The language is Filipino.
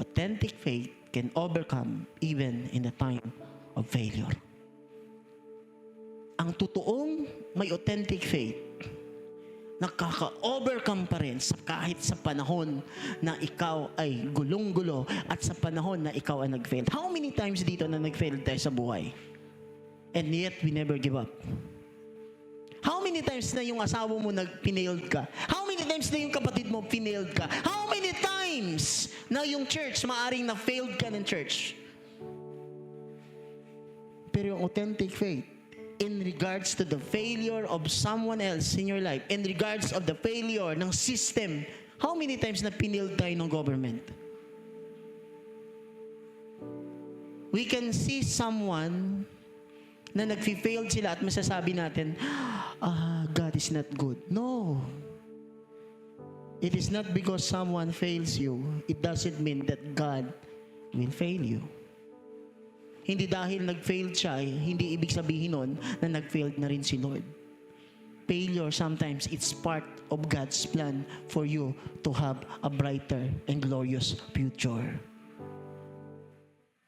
authentic faith can overcome even in the time of failure. Ang totoong may authentic faith, nakaka-overcome pa rin sa kahit sa panahon na ikaw ay gulong-gulo at sa panahon na ikaw ay nag-fail. How many times dito na nag-fail tayo sa buhay? And yet, we never give up. Many times na yung asawa mo nag-pinailed ka? How many times na yung kapatid mo pinailed ka? How many times na yung church, maaring na-failed ka ng church? Pero yung authentic faith, in regards to the failure of someone else in your life, in regards of the failure ng system, how many times na pinailed tayo ng government? We can see someone na nag-fail sila at masasabi natin, ah, God is not good. No. It is not because someone fails you, it doesn't mean that God will fail you. Hindi dahil nag-fail siya, eh, hindi ibig sabihin nun na nag-failed na rin si Lord. Failure sometimes it's part of God's plan for you to have a brighter and glorious future.